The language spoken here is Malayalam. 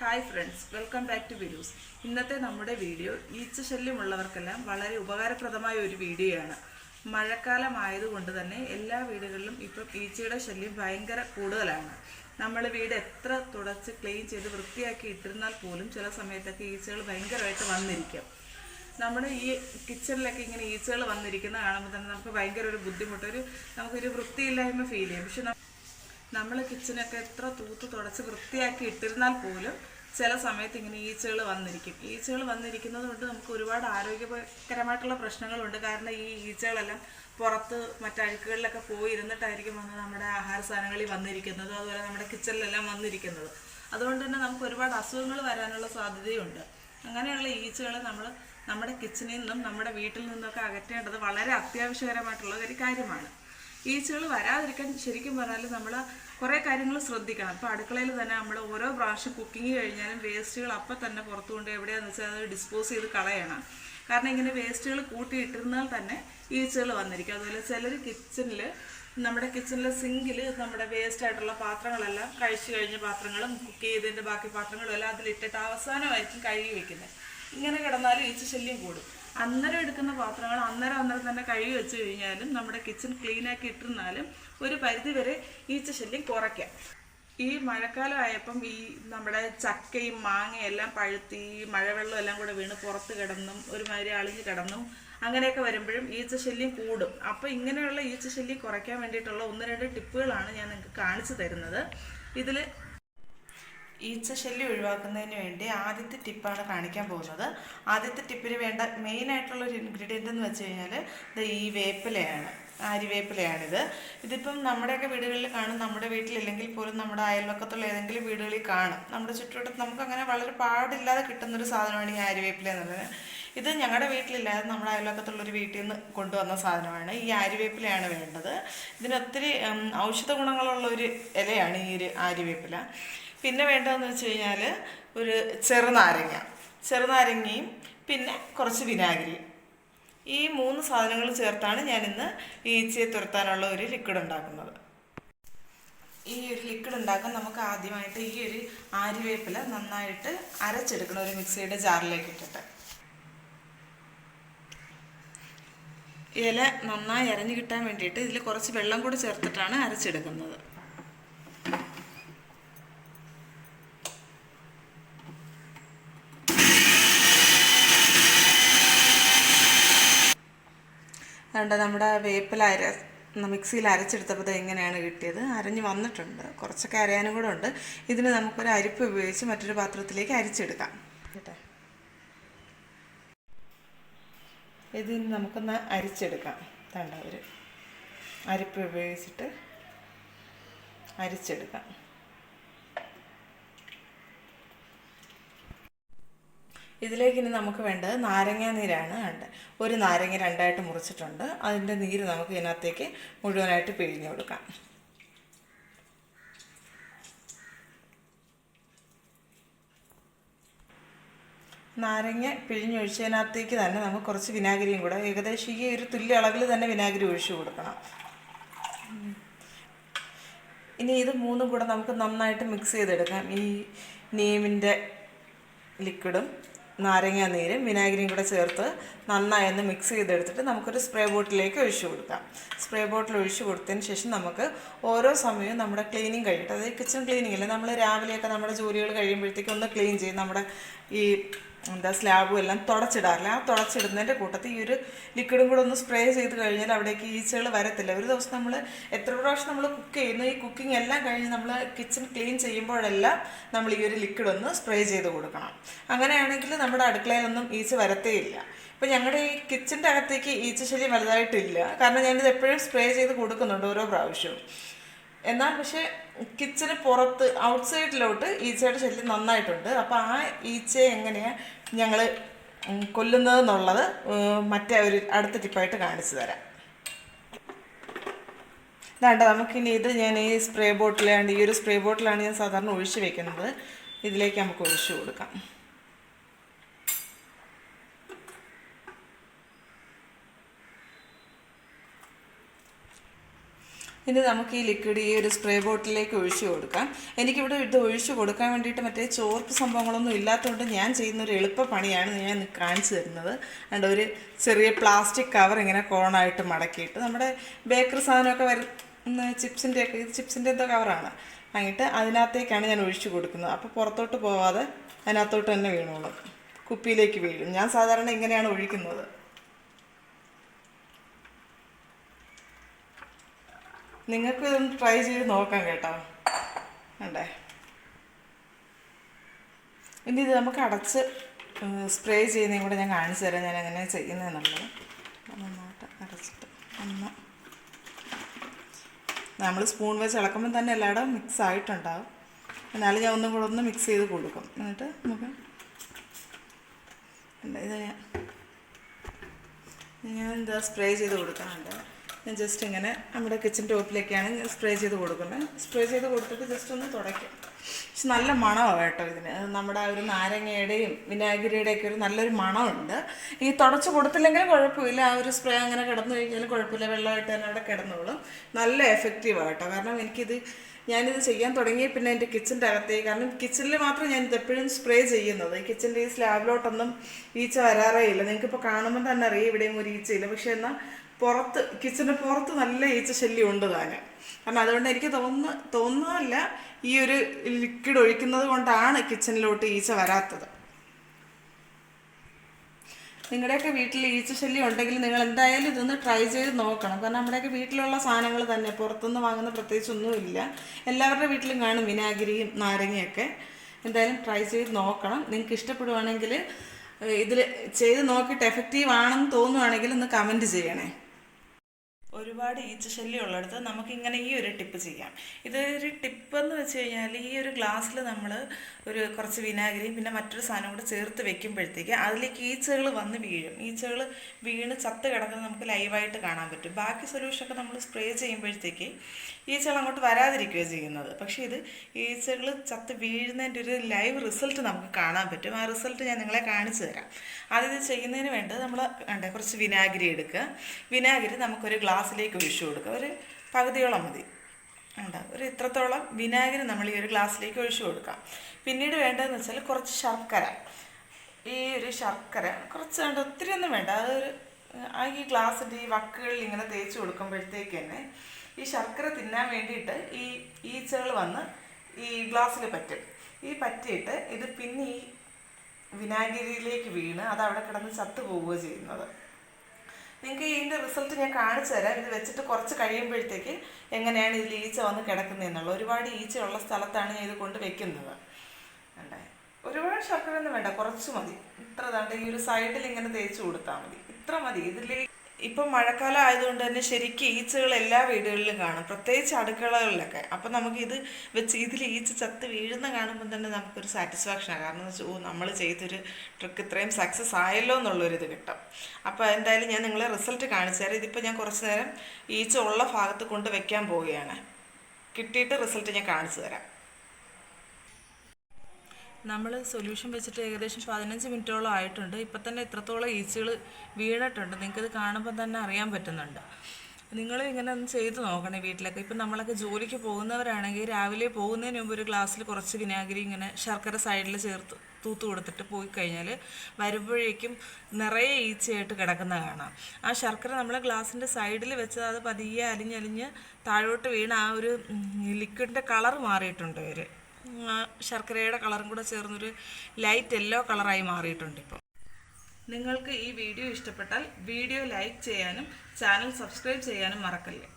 Hi friends welcome back to വിരൂസ് ഇന്നത്തെ നമ്മുടെ വീഡിയോ ഈച്ച ശല്യമുള്ളവർക്കെല്ലാം വളരെ ഉപകാരപ്രദമായ ഒരു വീഡിയോയാണ് മഴക്കാലം ആയതുകൊണ്ട് തന്നെ എല്ലാ വീടുകളിലും ഇപ്പം ഈച്ചയുടെ ശല്യം ഭയങ്കര കൂടുതലാണ്. നമ്മൾ വീട് എത്ര തുടച്ച് ക്ലീൻ ചെയ്ത് വൃത്തിയാക്കി ഇട്ടിരുന്നാൽ പോലും ചില സമയത്തൊക്കെ ഈച്ചകൾ ഭയങ്കരമായിട്ട് വന്നിരിക്കും. നമ്മുടെ ഈ കിച്ചണിലൊക്കെ ഇങ്ങനെ ഈച്ചകൾ വന്നിരിക്കുന്ന കാണുമ്പോൾ തന്നെ നമുക്ക് ഭയങ്കര ഒരു ബുദ്ധിമുട്ടൊരു നമുക്കൊരു വൃത്തിയില്ലായ്മ ഫീൽ ചെയ്യും. പക്ഷെ നമ്മൾ കിച്ചനൊക്കെ എത്ര തൂത്ത് തുടച്ച് വൃത്തിയാക്കി ഇട്ടിരുന്നാൽ പോലും ചില സമയത്ത് ഇങ്ങനെ ഈച്ചകൾ വന്നിരിക്കും. ഈച്ചകൾ വന്നിരിക്കുന്നത് കൊണ്ട് നമുക്ക് ഒരുപാട് ആരോഗ്യകരമായിട്ടുള്ള പ്രശ്നങ്ങളുണ്ട്. കാരണം ഈ ഈച്ചകളെല്ലാം പുറത്ത് മറ്റഴുക്കുകളിലൊക്കെ പോയി ഇരുന്നിട്ടായിരിക്കും വന്ന് നമ്മുടെ ആഹാര സാധനങ്ങളിൽ വന്നിരിക്കുന്നത്. അതുപോലെ നമ്മുടെ കിച്ചണിലെല്ലാം വന്നിരിക്കുന്നത്. അതുകൊണ്ട് തന്നെ നമുക്ക് ഒരുപാട് അസുഖങ്ങൾ വരാനുള്ള സാധ്യതയുണ്ട്. അങ്ങനെയുള്ള ഈച്ചകളെ നമ്മൾ നമ്മുടെ കിച്ചണിൽ നിന്നും നമ്മുടെ വീട്ടിൽ നിന്നൊക്കെ അകറ്റേണ്ടത് വളരെ അത്യാവശ്യകരമായിട്ടുള്ള ഒരു കാര്യമാണ്. ഈച്ചകൾ വരാതിരിക്കാൻ ശരിക്കും പറഞ്ഞാൽ നമ്മൾ കുറേ കാര്യങ്ങൾ ശ്രദ്ധിക്കണം. ഇപ്പോൾ അടുക്കളയിൽ തന്നെ നമ്മൾ ഓരോ പ്രാവശ്യം കുക്കിംഗ് കഴിഞ്ഞാലും വേസ്റ്റുകൾ അപ്പം തന്നെ പുറത്തു കൊണ്ട് എവിടെയാണെന്ന് വെച്ചാൽ അത് ഡിസ്പോസ് ചെയ്ത് കളയണം. കാരണം ഇങ്ങനെ വേസ്റ്റുകൾ കൂട്ടിയിട്ടിരുന്നാൽ തന്നെ ഈച്ചകൾ വന്നിരിക്കും. അതുപോലെ ചിലർ കിച്ചണിൽ നമ്മുടെ കിച്ചണിലെ സിങ്കിൽ നമ്മുടെ വേസ്റ്റ് ആയിട്ടുള്ള പാത്രങ്ങളെല്ലാം കഴിച്ചു കഴിഞ്ഞ പാത്രങ്ങളും കുക്ക് ചെയ്തതിന്റെ ബാക്കി പാത്രങ്ങളും എല്ലാം അതിലിട്ടിട്ട് അവസാനമായിരിക്കും കഴുകി വെക്കുന്നത്. ഇങ്ങനെ കിടന്നാലും ഈച്ച ശല്യം കൂടും. അന്നേരം എടുക്കുന്ന പാത്രങ്ങൾ അന്നേരം അന്നേരം തന്നെ കഴുകി വെച്ച് കഴിഞ്ഞാലും നമ്മുടെ കിച്ചൺ ക്ലീനാക്കി ഇട്ടിരുന്നാലും ഒരു പരിധിവരെ ഈച്ച ശല്യം കുറയ്ക്കാം. ഈ മഴക്കാലം ആയപ്പം ഈ നമ്മുടെ ചക്കയും മാങ്ങയും എല്ലാം പഴുത്തി മഴവെള്ളം എല്ലാം കൂടെ വീണ് പുറത്ത് കിടന്നും ഒരുമാതിരി അളിഞ്ഞ് കിടന്നും അങ്ങനെയൊക്കെ വരുമ്പോഴും ഈച്ച ശല്യം കൂടും. അപ്പോൾ ഇങ്ങനെയുള്ള ഈച്ച ശല്യം കുറയ്ക്കാൻ വേണ്ടിയിട്ടുള്ള ഒന്ന് രണ്ട് ടിപ്പുകളാണ് ഞാൻ നിങ്ങൾക്ക് കാണിച്ചു തരുന്നത്. ഇതിൽ ഈച്ച ശല്യം ഒഴിവാക്കുന്നതിന് വേണ്ടി ആദ്യത്തെ ടിപ്പാണ് കാണിക്കാൻ പോകുന്നത്. ആദ്യത്തെ ടിപ്പിന് വേണ്ട മെയിൻ ആയിട്ടുള്ള ഒരു ഇൻഗ്രീഡിയന്റ് എന്ന് വെച്ച് കഴിഞ്ഞാൽ ഇത് ഈ വേപ്പിലയാണ് ആര്യവേപ്പിലയാണിത് ഇതിപ്പം നമ്മുടെയൊക്കെ വീടുകളിൽ കാണും നമ്മുടെ വീട്ടിലില്ലെങ്കിൽ പോലും നമ്മുടെ അയൽവക്കത്തുള്ള ഏതെങ്കിലും വീടുകളിൽ കാണും. നമ്മുടെ ചുറ്റുവട്ടത്ത് നമുക്ക് അങ്ങനെ വളരെ പാടില്ലാതെ കിട്ടുന്നൊരു സാധനമാണ് ഈ ആര്യവേപ്പില എന്നുള്ളത്. ഇത് ഞങ്ങളുടെ വീട്ടിലില്ലാതെ നമ്മുടെ അയൽവക്കത്തുള്ള ഒരു വീട്ടിൽ നിന്ന് കൊണ്ടുവന്ന സാധനമാണ്. ഈ ആര്യവേപ്പിലയാണ് വേണ്ടത്. ഇതിനൊത്തിരി ഔഷധ ഗുണങ്ങളുള്ള ഒരു ഇലയാണ് ഈ ഒരു ആര്യവേപ്പില പിന്നെ വേണ്ടതെന്ന് വെച്ച് കഴിഞ്ഞാൽ ഒരു ചെറുനാരങ്ങ. ചെറുനാരങ്ങയും പിന്നെ കുറച്ച് വിനാഗിരി. ഈ മൂന്ന് സാധനങ്ങൾ ചേർത്താണ് ഞാൻ ഇന്ന് ഈച്ചയെ തുരത്താനുള്ള ഒരു ലിക്വിഡ് ഉണ്ടാക്കുന്നത്. ഈ ഒരു ലിക്വിഡ് ഉണ്ടാക്കാൻ നമുക്ക് ആദ്യമായിട്ട് ഈ ഒരു ആര്യവേപ്പില നന്നായിട്ട് അരച്ചെടുക്കണം ഒരു മിക്സിയുടെ ജാറിലേക്ക് ഇട്ടിട്ട്. ഇല നന്നായി അരഞ്ഞു കിട്ടാൻ വേണ്ടിയിട്ട് ഇതിൽ കുറച്ച് വെള്ളം കൂടി ചേർത്തിട്ടാണ് അരച്ചെടുക്കുന്നത്. അതുകൊണ്ട് നമ്മുടെ വേപ്പില അര മിക്സിയിൽ അരച്ചെടുത്തപ്പോൾ ഇത് എങ്ങനെയാണ് കിട്ടിയത്. അരഞ്ഞ് വന്നിട്ടുണ്ട്. കുറച്ചൊക്കെ അരയാനും കൂടെ ഉണ്ട്. ഇതിന് നമുക്കൊരു അരിപ്പ് ഉപയോഗിച്ച് മറ്റൊരു പാത്രത്തിലേക്ക് അരിച്ചെടുക്കാം. കേട്ടോ. ഇതിന് നമുക്കൊന്ന് അരിച്ചെടുക്കാം. ഒരു അരിപ്പ് ഉപയോഗിച്ചിട്ട് അരിച്ചെടുക്കാം. ഇതിലേക്ക് ഇനി നമുക്ക് വേണ്ടത് നാരങ്ങ നീരാണ് വേണ്ടത് ഒരു നാരങ്ങ രണ്ടായിട്ട് മുറിച്ചിട്ടുണ്ട്. അതിന്റെ നീര് നമുക്ക് ഇതിനകത്തേക്ക് മുഴുവനായിട്ട് പിഴിഞ്ഞു കൊടുക്കാം. നാരങ്ങ പിഴിഞ്ഞൊഴിച്ചതിനകത്തേക്ക് തന്നെ നമുക്ക് കുറച്ച് വിനാഗിരിയും കൂടെ ഏകദേശം ഈ ഒരു തുല്യ അളവിൽ തന്നെ വിനാഗിരി ഒഴിച്ചു കൊടുക്കണം. ഇനി ഇത് മൂന്നും കൂടെ നമുക്ക് നന്നായിട്ട് മിക്സ് ചെയ്തെടുക്കാം. ഈ നീമിന്റെ ലിക്വിഡും നാരങ്ങ നീരും വിനാഗിരിയും കൂടെ ചേർത്ത് നന്നായി ഒന്ന് മിക്സ് ചെയ്തെടുത്തിട്ട് നമുക്കൊരു സ്പ്രേ ബോട്ടിലേക്ക് ഒഴിച്ചു കൊടുക്കാം. സ്പ്രേ ബോട്ടിൽ ഒഴിച്ചു കൊടുത്തതിന് ശേഷം നമുക്ക് ഓരോ സമയവും നമ്മുടെ ക്ലീനിങ് കഴിയട്ടെ. അതായത് കിച്ചൺ ക്ലീനിങ് അല്ലേ? നമ്മൾ രാവിലെയൊക്കെ നമ്മുടെ ജോലികൾ കഴിയുമ്പോഴത്തേക്കും ഒന്ന് ക്ലീൻ ചെയ്യും. നമ്മുടെ ഈ എന്താ സ്ലാബും എല്ലാം തുടച്ചിടാറില്ല. ആ തുടച്ചിടുന്നതിന്റെ കൂട്ടത്തിൽ ഈ ഒരു ലിക്വിഡും കൂടെ ഒന്ന് സ്പ്രേ ചെയ്ത് കഴിഞ്ഞാൽ അവിടേക്ക് ഈച്ചകൾ വരത്തില്ല. ഒരു ദിവസം നമ്മൾ എത്ര പ്രാവശ്യം നമ്മൾ കുക്ക് ചെയ്യുന്നു? ഈ കുക്കിംഗ് എല്ലാം കഴിഞ്ഞ് നമ്മൾ കിച്ചൺ ക്ലീൻ ചെയ്യുമ്പോഴെല്ലാം നമ്മൾ ഈ ഒരു ലിക്വിഡ് ഒന്ന് സ്പ്രേ ചെയ്ത് കൊടുക്കണം. അങ്ങനെയാണെങ്കിൽ നമ്മുടെ അടുക്കളയിലൊന്നും ഈച്ച വരത്തേ ഇല്ല ഇപ്പം ഞങ്ങളുടെ ഈ കിച്ചന്റെ അകത്തേക്ക് ഈച്ച ശല്യം വലുതായിട്ടില്ല. കാരണം ഞാനിത് എപ്പോഴും സ്പ്രേ ചെയ്ത് കൊടുക്കുന്നുണ്ട് ഓരോ പ്രാവശ്യവും. എന്നാൽ പക്ഷേ കിച്ചന് പുറത്ത് ഔട്ട്സൈഡിലോട്ട് ഈച്ചയുടെ ശല്യം നന്നായിട്ടുണ്ട്. അപ്പോൾ ആ ഈച്ചയെ എങ്ങനെയാണ് ഞങ്ങൾ കൊല്ലുന്നതെന്നുള്ളത് മറ്റേ ഒരു അടുത്ത ടിപ്പായിട്ട് കാണിച്ചു തരാം. ഇതാണ്ട് നമുക്കിനി ഇത് ഞാൻ ഈ സ്പ്രേ ബോട്ടിലാണ്ട് ഈ ഒരു സ്പ്രേ ബോട്ടിലാണ് ഞാൻ സാധാരണ ഒഴിച്ച് വെക്കുന്നത്. ഇതിലേക്ക് നമുക്ക് ഒഴിച്ചു കൊടുക്കാം. ഇനി നമുക്ക് ഈ ലിക്വിഡ് ഈ ഒരു സ്പ്രേ ബോട്ടിലേക്ക് ഒഴിച്ചു കൊടുക്കാം. എനിക്കിവിടെ ഇത് ഒഴിച്ചു കൊടുക്കാൻ വേണ്ടിയിട്ട് മറ്റേ ചോർപ്പ് സംഭവങ്ങളൊന്നും ഇല്ലാത്തതുകൊണ്ട് ഞാൻ ചെയ്യുന്ന ഒരു എളുപ്പ പണിയാണ് ഞാൻ കാണിച്ചു തരുന്നത്. അതുകൊണ്ട് ഒരു ചെറിയ പ്ലാസ്റ്റിക് കവർ ഇങ്ങനെ കോണായിട്ട് മടക്കിയിട്ട്. നമ്മുടെ ബേക്കറി സാധനമൊക്കെ വരുന്ന ചിപ്സിന്റെ ഒക്കെ ഇത് ചിപ്സിന്റെ എന്തോ കവറാണ് വാങ്ങിയിട്ട് അതിനകത്തേക്കാണ് ഞാൻ ഒഴിച്ചു കൊടുക്കുന്നത്. അപ്പോൾ പുറത്തോട്ട് പോവാതെ അതിനകത്തോട്ട് തന്നെ വീണോളും. കുപ്പിയിലേക്ക് വീഴും. ഞാൻ സാധാരണ ഇങ്ങനെയാണ് ഒഴിക്കുന്നത്. നിങ്ങൾക്ക് ഇതൊന്ന് ട്രൈ ചെയ്ത് നോക്കാം കേട്ടോ. അണ്ടേ ഇനി ഇത് നമുക്ക് അടച്ച് സ്പ്രേ ചെയ്യുന്നതും കൂടെ ഞാൻ കാണിച്ചു തരാം ഞാൻ എങ്ങനെ ചെയ്യുന്നതെന്നുള്ളത്. നന്നായിട്ട് അടച്ചിട്ട് ഒന്ന് നമ്മൾ സ്പൂൺ വെച്ച് ഇളക്കുമ്പോൾ തന്നെ എല്ലായിടം മിക്സ് ആയിട്ടുണ്ടാവും. എന്നാലും ഞാൻ ഒന്നും കൂടെ ഒന്ന് മിക്സ് ചെയ്ത് കൊടുക്കും. എന്നിട്ട് നമുക്ക് ഇത് ഞാൻ ഞാൻ എന്താ സ്പ്രേ ചെയ്ത് കൊടുക്കാനുണ്ട് ഞാൻ ജസ്റ്റ് ഇങ്ങനെ നമ്മുടെ കിച്ചൺ ടോപ്പിലേക്കാണ് ഞാൻ സ്പ്രേ ചെയ്ത് കൊടുക്കുന്നത്. സ്പ്രേ ചെയ്ത് കൊടുത്തിട്ട് ജസ്റ്റ് ഒന്ന് തുടയ്ക്കും. പക്ഷെ നല്ല മണമാണ് കേട്ടോ ഇതിന്. നമ്മുടെ ഒരു നാരങ്ങയുടെയും വിനാഗിരിയുടെ ഒക്കെ ഒരു നല്ലൊരു മണമുണ്ട്. ഈ തുടച്ച് കൊടുത്തില്ലെങ്കിലും കുഴപ്പമില്ല. ആ ഒരു സ്പ്രേ അങ്ങനെ കിടന്നു കഴിഞ്ഞാലും കുഴപ്പമില്ല. വെള്ളമായിട്ട് തന്നെ അവിടെ കിടന്നോളും. നല്ല എഫക്റ്റീവാണ് കേട്ടോ. കാരണം എനിക്കിത് ഞാനിത് ചെയ്യാൻ തുടങ്ങി പിന്നെ എന്റെ കിച്ചന്റെ അകത്തേക്ക്. കാരണം കിച്ചണിൽ മാത്രം ഞാൻ ഇത് എപ്പോഴും സ്പ്രേ ചെയ്യുന്നത്. കിച്ചന്റെ ഈ സ്ലാബിലോട്ടൊന്നും ഈച്ച വരാറേ ഇല്ല. നിങ്ങൾക്കിപ്പോൾ കാണുമ്പോൾ തന്നെ അറിയാം ഇവിടെയും ഒരു ഈച്ചയില്ല. പക്ഷേ എന്നാൽ പുറത്ത് കിച്ചന്റെ പുറത്ത് നല്ല ഈച്ച ശല്യം ഉണ്ട് താന്. കാരണം അതുകൊണ്ട് എനിക്ക് തോന്നുന്ന തോന്നുന്നതല്ല ഈ ഒരു ലിക്വിഡ് ഒഴിക്കുന്നത് കൊണ്ടാണ് കിച്ചണിലോട്ട് ഈച്ച വരാത്തത്. നിങ്ങളുടെയൊക്കെ വീട്ടിൽ ഈച്ച ശല്യം ഉണ്ടെങ്കിൽ നിങ്ങൾ എന്തായാലും ഇതൊന്ന് ട്രൈ ചെയ്ത് നോക്കണം. കാരണം നമ്മുടെയൊക്കെ വീട്ടിലുള്ള സാധനങ്ങൾ തന്നെ പുറത്തുനിന്ന് വാങ്ങുന്ന പ്രത്യേകിച്ചൊന്നുമില്ല എല്ലാവരുടെ വീട്ടിലും കാണും വിനാഗിരിയും നാരങ്ങയൊക്കെ. എന്തായാലും ട്രൈ ചെയ്ത് നോക്കണം. നിങ്ങൾക്ക് ഇഷ്ടപ്പെടുവാണെങ്കിൽ ഇതിൽ ചെയ്ത് നോക്കിയിട്ട് എഫക്റ്റീവ് ആണെന്ന് തോന്നുവാണെങ്കിൽ ഒന്ന് കമന്റ് ചെയ്യണേ. ഒരുപാട് ഈച്ച ശല്യം ഉള്ളിടത്ത് നമുക്കിങ്ങനെ ഈ ഒരു ടിപ്പ് ചെയ്യാം. ഇതൊരു ടിപ്പ് എന്ന് വെച്ച് കഴിഞ്ഞാൽ ഈ ഒരു ഗ്ലാസ്സിൽ നമ്മൾ ഒരു കുറച്ച് വിനാഗിരിയും പിന്നെ മറ്റൊരു സാധനം കൂടെ ചേർത്ത് വെക്കുമ്പോഴത്തേക്ക് അതിലേക്ക് ഈച്ചകൾ വന്ന് വീഴും. ഈച്ചകൾ വീണ് ചത്ത് കിടക്കുന്നത് നമുക്ക് ലൈവായിട്ട് കാണാൻ പറ്റും. ബാക്കി സൊല്യൂഷനൊക്കെ നമ്മൾ സ്പ്രേ ചെയ്യുമ്പോഴത്തേക്ക് ഈച്ചകൾ അങ്ങോട്ട് വരാതിരിക്കുകയാണ് ചെയ്യുന്നത്. പക്ഷേ ഇത് ഈച്ചകൾ ചത്ത് വീഴുന്നതിന്റെ ഒരു ലൈവ് റിസൾട്ട് നമുക്ക് കാണാൻ പറ്റും. ആ റിസൾട്ട് ഞാൻ നിങ്ങളെ കാണിച്ചു തരാം. അതിത് ചെയ്യുന്നതിന് വേണ്ടി നമ്മൾ കുറച്ച് വിനാഗിരി എടുക്കുക. വിനാഗിരി നമുക്കൊരു ഗ്ലാസ്സിലേക്ക് ഒഴിച്ചു കൊടുക്കുക. ഒരു പകുതിയോളം മതി. ഉണ്ട്. ഒരു ഇത്രത്തോളം വിനാഗിരി നമ്മൾ ഈ ഒരു ഗ്ലാസ്സിലേക്ക് ഒഴിച്ചു കൊടുക്കാം. പിന്നീട് വേണ്ടതെന്ന് വെച്ചാൽ കുറച്ച് ശർക്കര. ഈ ഒരു ശർക്കര കുറച്ച് വേണ്ട ഒത്തിരി ഒന്നും വേണ്ട. അതൊരു ആ ഈ ഗ്ലാസ്സിന്റെ ഈ വക്കുകളിൽ ഇങ്ങനെ തേച്ച് കൊടുക്കുമ്പോഴത്തേക്ക് തന്നെ ഈ ശർക്കര തിന്നാൻ വേണ്ടിയിട്ട് ഈ ഈച്ചകൾ വന്ന് ഈ ഗ്ലാസ്സിൽ പറ്റും. ഈ പറ്റിയിട്ട് ഇത് പിന്നെ ഈ വിനാഗിരിയിലേക്ക് വീണ് അത് അവിടെ കിടന്ന് ചത്തു പോവുകയോ ചെയ്യുന്നത്. നിങ്ങൾക്ക് ഇതിന്റെ റിസൾട്ട് ഞാൻ കാണിച്ചു തരാം. ഇത് വെച്ചിട്ട് കുറച്ച് കഴിയുമ്പോഴത്തേക്ക് എങ്ങനെയാണ് ഇതിൽ ഈച്ച വന്ന് കിടക്കുന്നതെന്നുള്ള ഒരുപാട് ഈച്ച ഉള്ള സ്ഥലത്താണ് ഞാൻ ഇത് കൊണ്ട് വെക്കുന്നത്. അല്ലേ ഒരുപാട് ശർക്കര ഒന്നും വേണ്ട. കുറച്ച് മതി. ഇത്ര ദാണ്ട് ഈ ഒരു സൈഡിൽ ഇങ്ങനെ തേച്ച് കൊടുത്താൽ മതി. ഇത്ര മതി. ഇതിൽ ഇപ്പം മഴക്കാലം ആയതുകൊണ്ട് തന്നെ ശരിക്കും ഈച്ചകൾ എല്ലാ വീടുകളിലും കാണും. പ്രത്യേകിച്ച് അടുക്കളകളിലൊക്കെ. അപ്പം നമുക്കിത് വെച്ച് ഇതിൽ ഈച്ച ചത്ത് വീഴുന്ന കാണുമ്പോൾ തന്നെ നമുക്കൊരു സാറ്റിസ്ഫാക്ഷനാണ് കാരണം എന്ന് വെച്ചാൽ ഓ നമ്മൾ ചെയ്തൊരു ട്രിക്ക് ഇത്രയും സക്സസ് ആയല്ലോ എന്നുള്ളൊരിത് കിട്ടും. അപ്പോൾ എന്തായാലും ഞാൻ നിങ്ങളെ റിസൾട്ട് കാണിച്ചു തരാം. ഇതിപ്പോൾ ഞാൻ കുറച്ച് നേരം ഈച്ച ഉള്ള ഭാഗത്ത് കൊണ്ട് വെക്കാൻ പോവുകയാണ്. കിട്ടിയിട്ട് റിസൾട്ട് ഞാൻ കാണിച്ചു തരാം. നമ്മൾ സൊല്യൂഷൻ വെച്ചിട്ട് ഏകദേശം പതിനഞ്ച് മിനിറ്റോളം ആയിട്ടുണ്ട്. ഇപ്പം തന്നെ ഇത്രത്തോളം ഈച്ചകൾ വീണിട്ടുണ്ട് നിങ്ങൾക്കത് കാണുമ്പോൾ തന്നെ അറിയാൻ പറ്റുന്നുണ്ട്. നിങ്ങൾ ഇങ്ങനെ ഒന്ന് ചെയ്ത് നോക്കണേ വീട്ടിലൊക്കെ. ഇപ്പം നമ്മളൊക്കെ ജോലിക്ക് പോകുന്നവരാണെങ്കിൽ രാവിലെ പോകുന്നതിന് മുമ്പ് ഒരു ഗ്ലാസ്സിൽ കുറച്ച് വിനാഗിരി ഇങ്ങനെ ശർക്കര സൈഡിൽ ചേർത്ത് തൂത്ത് കൊടുത്തിട്ട് പോയി കഴിഞ്ഞാൽ വരുമ്പോഴേക്കും നിറയെ ഈച്ചയായിട്ട് കിടക്കുന്ന കാണാം. ആ ശർക്കര നമ്മൾ ഗ്ലാസിന്റെ സൈഡിൽ വെച്ച് അത് പതിയെ അലിഞ്ഞലിഞ്ഞ് താഴോട്ട് വീണ് ആ ഒരു ലിക്വിഡിന്റെ കളർ മാറിയിട്ടുണ്ട് ആ ശർക്കരയുടെ കളറും കൂടെ ചേർന്നൊരു ലൈറ്റ് യെല്ലോ കളറായി മാറിയിട്ടുണ്ട് ഇപ്പോൾ നിങ്ങൾക്ക് ഈ വീഡിയോ ഇഷ്ടപ്പെട്ടാൽ വീഡിയോ ലൈക്ക് ചെയ്യാനും ചാനൽ സബ്സ്ക്രൈബ് ചെയ്യാനും മറക്കല്ലേ?